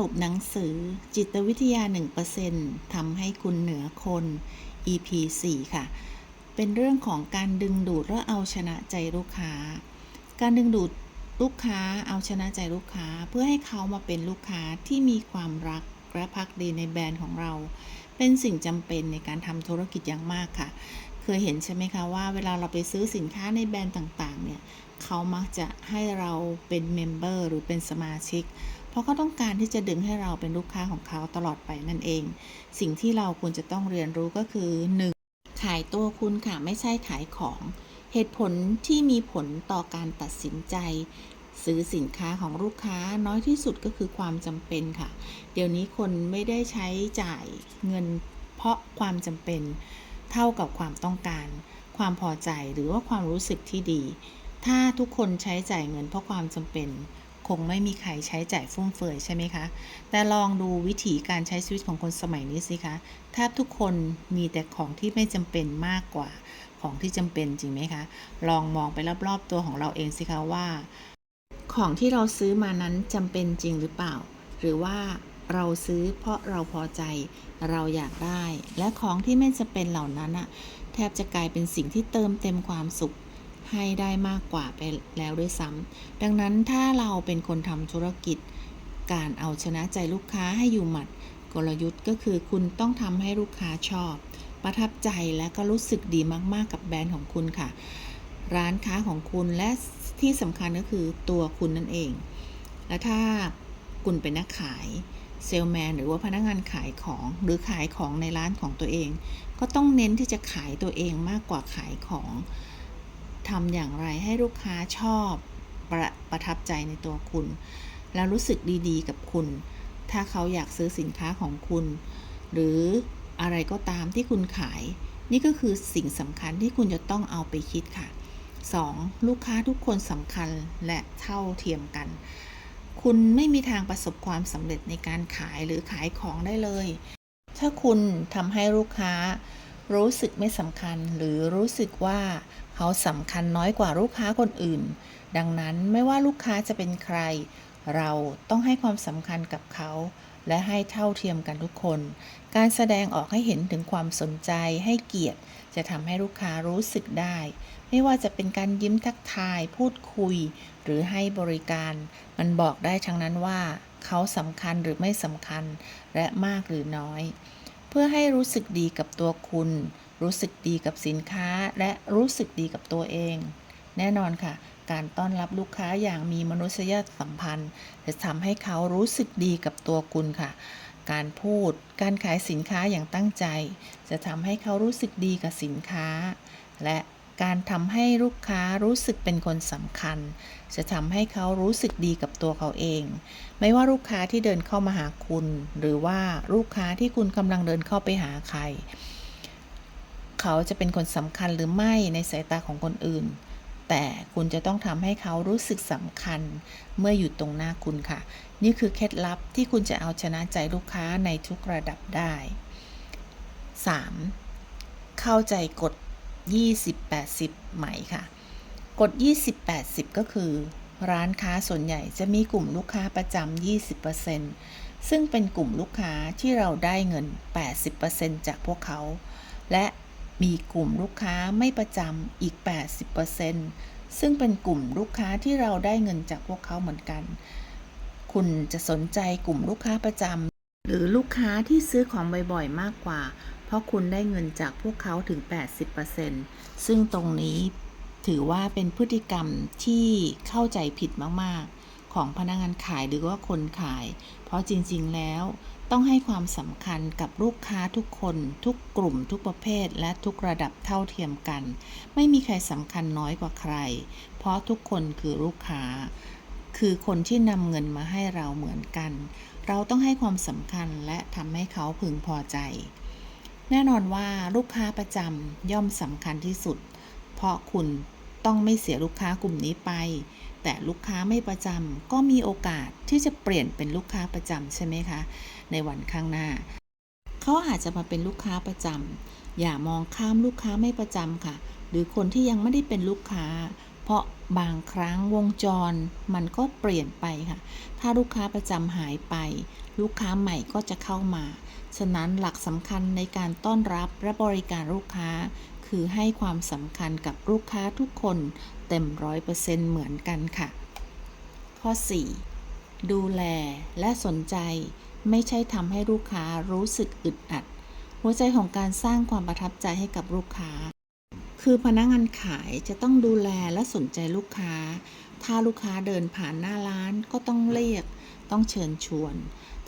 รุปหนังสือจิตวิทยา 1%ทำให้คุณเหนือคน EP 4 ค่ะ เป็นเรื่องของการดึงดูดและเอาชนะใจลูกค้า การดึงดูดลูกค้าเอาชนะใจลูกค้าเพื่อให้เขามาเป็นลูกค้าที่มีความรักและพักดีในแบรนด์ของเรา เป็นสิ่งจำเป็นในการทำธุรกิจอย่างมากค่ะ เคยเห็นใช่ไหมคะว่าเวลาเราไปซื้อสินค้าในแบรนด์ต่างๆเนี่ยเขามักจะให้เราเป็นเมมเบอร์หรือเป็นสมาชิก เพราะเขาต้องการที่จะดึงให้เราเป็นลูกค้าของเขาตลอดไปนั่นเอง สิ่งที่เราควรจะต้องเรียนรู้ก็คือ 1. ขายตัวคุณค่ะไม่ใช่ขายของ เหตุผลที่มีผลต่อการตัดสินใจซื้อสินค้าของลูกค้าน้อยที่สุดก็คือความจำเป็นค่ะ เดี๋ยวนี้คนไม่ได้ใช้จ่ายเงินเพราะความจำเป็นเท่ากับความต้องการ ความพอใจหรือว่าความรู้สึกที่ดี ถ้าทุกคนใช้จ่ายเงินเพราะความจำเป็น คงไม่มีใครใช้จ่ายฟุ่มเฟือยใช่ไหมคะ แต่ลองดูวิถีการใช้ชีวิตของคนสมัยนี้สิคะแทบทุกคนมีแต่ของที่ไม่จำเป็นมากกว่าของที่จำเป็นจริงไหมคะ ลองมองไปรอบๆตัวของเราเองสิคะว่า ของที่เราซื้อมานั้นจำเป็นจริงหรือเปล่า หรือว่าเราซื้อเพราะเราพอใจเราอยากได้ และของที่ไม่จำเป็นเหล่านั้นอะแทบจะกลายเป็นสิ่งที่เติมเต็มความสุข ให้ได้มากกว่าไปแล้วด้วยซ้ำดังนั้นถ้าเราเป็นคนทำธุรกิจ การเอาชนะใจลูกค้าให้อยู่หมัด กลยุทธ์ก็คือคุณต้องทำให้ลูกค้าชอบ ประทับใจและก็รู้สึกดีมากๆกับแบรนด์ของคุณค่ะ ร้านค้าของคุณและที่สำคัญก็คือตัวคุณนั่นเอง และถ้าคุณเป็นนักขายเซลแมนหรือว่าพนักงานขายของหรือขายของในร้านของตัวเอง ก็ต้องเน้นที่จะขายตัวเองมากกว่าขายของ ทำอย่างไรให้ลูกค้าชอบประประทับใจในตัวคุณ แล้วรู้สึกดีๆ กับคุณ ถ้าเขาอยากซื้อสินค้าของคุณ หรืออะไรก็ตามที่คุณขาย นี่ก็คือสิ่งสำคัญที่คุณจะต้องเอาไปคิดค่ะ 2. ลูกค้าทุกคนสำคัญและเท่าเทียมกัน คุณไม่มีทางประสบความสำเร็จในการขายหรือขายของได้เลย ถ้าคุณทำให้ลูกค้า รู้สึกไม่สำคัญ หรือรู้สึกว่าเขาสำคัญน้อยกว่าลูกค้าคนอื่น ดังนั้นไม่ว่าลูกค้าจะเป็นใคร เราต้องให้ความสำคัญกับเขา และให้เท่าเทียมกันทุกคน การแสดงออกให้เห็นถึงความสนใจให้เกียรติ จะทำให้ลูกค้ารู้สึกได้ ไม่ว่าจะเป็นการยิ้มทักทาย พูดคุย หรือให้บริการ มันบอกได้ทั้งนั้นว่า เขาสำคัญหรือไม่สำคัญ และมากหรือน้อย เพื่อให้รู้สึกดีกับตัวคุณ รู้สึกดีกับสินค้า และรู้สึกดีกับตัวเอง แน่นอนค่ะ การต้อนรับลูกค้าอย่างมีมนุษยสัมพันธ์ จะทำให้เขารู้สึกดีกับตัวคุณค่ะ การพูด การขายสินค้าอย่างตั้งใจ จะทำให้เขารู้สึกดีกับสินค้า และ การทำให้ลูกค้ารู้สึกเป็นคนสำคัญ จะทำให้เขารู้สึกดีกับตัวเขาเอง ไม่ว่าลูกค้าที่เดินเข้ามาหาคุณ หรือว่าลูกค้าที่คุณกำลังเดินเข้าไปหาใคร เขาจะเป็นคนสำคัญหรือไม่ในสายตาของคนอื่น แต่คุณจะต้องทำให้เขารู้สึกสำคัญ เมื่ออยู่ตรงหน้าคุณค่ะ นี่คือเคล็ดลับที่คุณจะเอาชนะใจลูกค้าในทุกระดับได้ 3. เข้าใจกฎ 20-80ไหมค่ะ กฎ 20-80 ก็คือ ร้านค้าส่วนใหญ่จะมีกลุ่มลูกค้าประจำ 20%ซึ่งเป็นกลุ่มลูกค้าที่เราได้เงิน 80%จากพวกเขา และมีกลุ่มลูกค้าไม่ประจำอีก 80%ซึ่งเป็นกลุ่มลูกค้าที่เราได้เงินจากพวกเขาเหมือนกัน คุณจะสนใจกลุ่มลูกค้าประจำหรือลูกค้าที่ซื้อของบ่อยๆ มากกว่า เพราะคุณได้เงินจากพวกเขาถึง 80%ซึ่งตรงนี้ถือว่าเป็นพฤติกรรมที่เข้าใจผิดมาก ๆ ของพนักงานขายหรือว่าคนขาย เพราะจริง ๆ แล้วต้องให้ความสำคัญกับลูกค้าทุกคน ทุกกลุ่ม ทุกประเภท และทุกระดับเท่าเทียมกัน ไม่มีใครสำคัญน้อยกว่าใคร เพราะทุกคนคือลูกค้า คือคนที่นำเงินมาให้เราเหมือนกัน เราต้องให้ความสำคัญและทำให้เขาพึงพอใจ แน่นอนว่าลูกค้าประจำย่อมสำคัญที่สุด เพราะคุณต้องไม่เสียลูกค้ากลุ่มนี้ไป แต่ลูกค้าไม่ประจำก็มีโอกาสที่จะเปลี่ยนเป็นลูกค้าประจำใช่ไหมคะ ในวันข้างหน้า เขาอาจจะมาเป็นลูกค้าประจำอย่ามองข้ามลูกค้าไม่ประจำค่ะ หรือคนที่ยังไม่ได้เป็นลูกค้า เพราะบางครั้งวงจรมันก็เปลี่ยนไปค่ะ ถ้าลูกค้าประจำหายไป ลูกค้าใหม่ก็จะเข้ามา ฉะนั้นหลักสำคัญในการต้อนรับและบริการลูกค้า คือให้ความสำคัญกับลูกค้าทุกคนเต็มร้อยเปอร์เซ็นต์เหมือนกันค่ะ ข้อ 4 ดูแลและสนใจไม่ใช่ทำให้ลูกค้ารู้สึกอึดอัด หัวใจของการสร้างความประทับใจให้กับลูกค้า คือพนักงานขายจะต้องดูแลและสนใจลูกค้า ถ้าลูกค้าเดินผ่านหน้าร้านก็ต้องเรียก ต้องเชิญชวน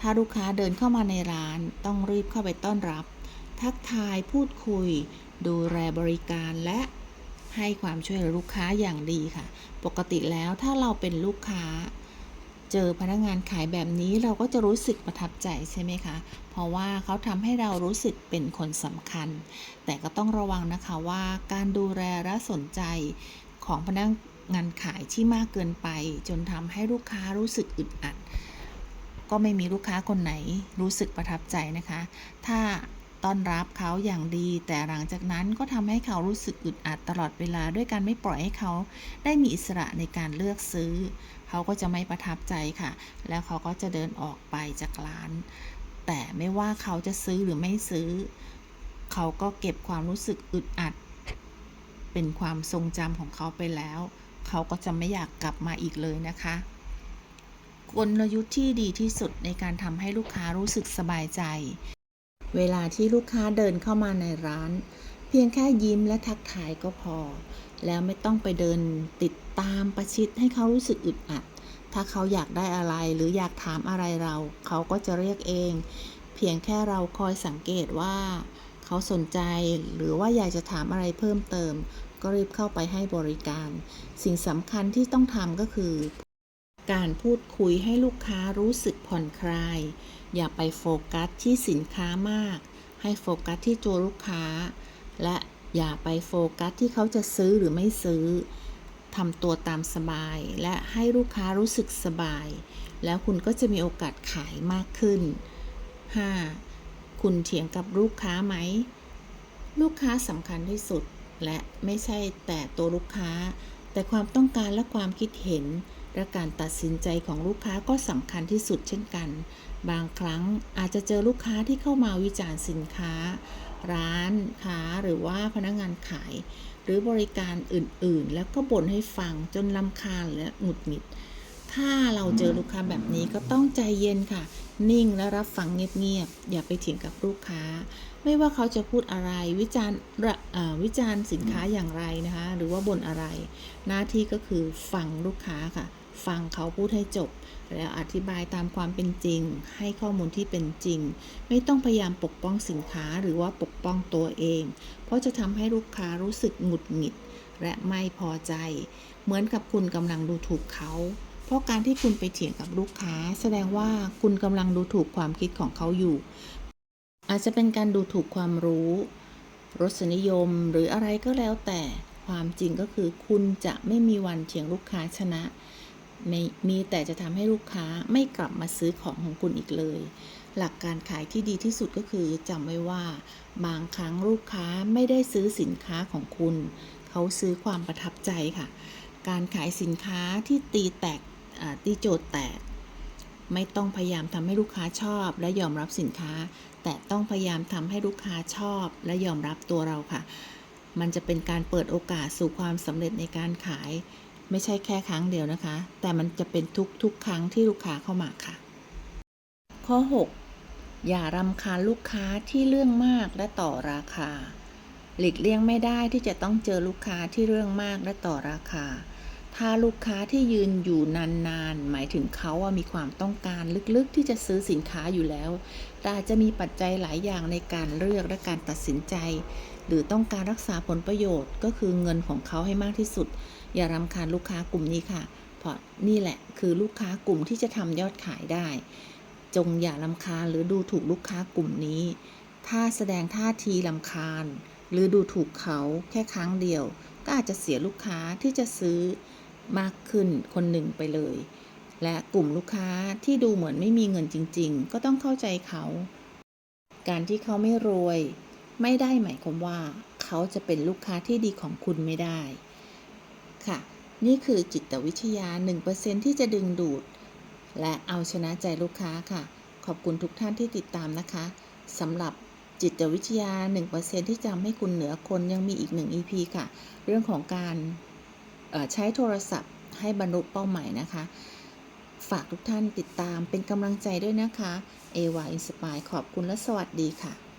ถ้าลูกค้าเดินเข้ามาในร้านต้องรีบเข้าไปต้อนรับ ทักทายพูดคุย ดูแลบริการและให้ความช่วยเหลือลูกค้าอย่างดีค่ะ ปกติแล้วถ้าเราเป็นลูกค้า เจอพนักงานขายแบบนี้เราก็จะรู้สึกประทับใจใช่ไหมคะ เพราะว่าเขาทำให้เรารู้สึกเป็นคนสำคัญ แต่ก็ต้องระวังนะคะว่าการดูแลและสนใจของพนักงานขายที่มากเกินไป จนทำให้ลูกค้ารู้สึกอึดอัด ก็ไม่มีลูกค้าคนไหนรู้สึกประทับใจนะคะ ถ้า ต้อนรับเขาอย่างดี แต่หลังจากนั้นก็ทำให้เขารู้สึกอึดอัดตลอดเวลาด้วยการไม่ปล่อยให้เขาได้มีอิสระในการเลือกซื้อ เขาก็จะไม่ประทับใจค่ะ แล้วเขาก็จะเดินออกไปจากร้าน แต่ไม่ว่าเขาจะซื้อหรือไม่ซื้อ เขาก็เก็บความรู้สึกอึดอัด เป็นความทรงจำของเขาไปแล้ว เขาก็จะไม่อยากกลับมาอีกเลยนะคะกลยุทธ์ที่ดีที่สุดในการทำให้ลูกค้ารู้สึกสบายใจ เวลาที่ลูกค้าเดินเข้ามาในร้าน เพียงแค่ยิ้มและทักทายก็พอ แล้วไม่ต้องไปเดินติดตามประชิดให้เขารู้สึกอึดอัด ถ้าเขาอยากได้อะไรหรืออยากถามอะไรเรา เขาก็จะเรียกเอง เพียงแค่เราคอยสังเกตว่า เขาสนใจหรือว่าอยากจะถามอะไรเพิ่มเติม ก็รีบเข้าไปให้บริการ สิ่งสำคัญที่ต้องทำก็คือ การพูดคุยให้ลูกค้ารู้สึกผ่อนคลาย อย่าไปโฟกัสที่สินค้ามาก ให้โฟกัสที่ตัวลูกค้า และอย่าไปโฟกัสที่เขาจะซื้อหรือไม่ซื้อทำตัวตามสบาย และให้ลูกค้ารู้สึกสบาย แล้วคุณก็จะมีโอกาสขายมากขึ้น 5. คุณเถียงกับลูกค้าไหม ลูกค้าสำคัญที่สุด และไม่ใช่แต่ตัวลูกค้า แต่ความต้องการและความคิดเห็น และการตัดสินใจของลูกค้าก็สำคัญที่สุดเช่นกัน บางครั้งอาจจะเจอลูกค้าที่เข้ามาวิจารณ์สินค้า ร้านค้าหรือว่าพนักงานขาย หรือบริการอื่นๆ แล้วก็บ่นให้ฟังจนลำคาญและหงุดหงิด ถ้าเราเจอลูกค้าแบบนี้ก็ต้องใจเย็นค่ะ นิ่งและรับฟังเงียบๆ อย่าไปเถียงกับลูกค้า ไม่ว่าเขาจะพูดอะไรวิจารณ์วิจารณ์สินค้าอย่างไรนะคะ หรือว่าบ่นอะไร หน้าที่ก็คือฟังลูกค้าค่ะ ฟังเขาพูดให้จบ แล้วอธิบายตามความเป็นจริง ให้ข้อมูลที่เป็นจริง ไม่ต้องพยายามปกป้องสินค้าหรือว่าปกป้องตัวเอง เพราะจะทำให้ลูกค้ารู้สึกหงุดหงิด และไม่พอใจ เหมือนกับคุณกำลังดูถูกเขา เพราะการที่คุณไปเถียงกับลูกค้า แสดงว่าคุณกำลังดูถูกความคิดของเขาอยู่ อาจจะเป็นการดูถูกความรู้ รสนิยมหรืออะไรก็แล้วแต่ความจริงก็คือคุณจะไม่มีวันเถียงลูกค้าชนะ ม,มีแต่จะทำให้ลูกค้าไม่กลับมาซื้อของของคุณอีกเลย หลักการขายที่ดีที่สุดก็คือจำไว้ว่า บางครั้งลูกค้าไม่ได้ซื้อสินค้าของคุณ เขาซื้อความประทับใจค่ะ การขายสินค้าที่ตีแตกตีโจทย์แตก ไม่ต้องพยายามทำให้ลูกค้าชอบและยอมรับสินค้า แต่ต้องพยายามทำให้ลูกค้าชอบและยอมรับตัวเราค่ะ มันจะเป็นการเปิดโอกาสสู่ความสำเร็จในการขาย ไม่ใช่แค่ครั้งเดียวนะคะ แต่มันจะเป็นทุกๆครั้งที่ลูกค้าเข้ามาค่ะ ข้อ 6 อย่ารำคาญลูกค้าที่เรื่องมากและต่อราคา หลีกเลี่ยงไม่ได้ที่จะต้องเจอลูกค้าที่เรื่องมากและต่อราคา ถ้าลูกค้าที่ยืนอยู่นานๆ หมายถึงเขาอะมีความต้องการลึกๆที่จะซื้อสินค้าอยู่แล้ว แต่จะมีปัจจัยหลายอย่างในการเลือกและการตัดสินใจ หรือต้องการรักษาผลประโยชน์ก็คือเงินของเขาให้มากที่สุด อย่ารำคาญลูกค้ากลุ่มนี้ค่ะ เพราะนี่แหละคือลูกค้ากลุ่มที่จะทำยอดขายได้ จงอย่ารำคาญหรือดูถูกลูกค้ากลุ่มนี้ ถ้าแสดงท่าทีรำคาญ หรือดูถูกเขาแค่ครั้งเดียว ก็อาจจะเสียลูกค้าที่จะซื้อมากขึ้นคนหนึ่งไปเลย และกลุ่มลูกค้าที่ดูเหมือนไม่มีเงินจริง ๆ ก็ต้องเข้าใจเขา การที่เขาไม่รวย ไม่ได้หมายความว่าเขาจะเป็นลูกค้าที่ดีของคุณไม่ได้ค่ะ นี่คือจิตวิทยา 1%ที่จะดึงดูด และเอาชนะใจลูกค้าค่ะ ขอบคุณทุกท่านที่ติดตามนะคะสำหรับจิตวิทยา 1%ที่จะทำให้คุณเหนือคนยังมีอีก 1 EP ค่ะ เรื่องของการใช้โทรศัพท์ให้บรรลุเป้าหมายนะคะ ฝากทุกท่านติดตามเป็นกำลังใจด้วยนะคะเอวาอินสปายขอบคุณและสวัสดีค่ะ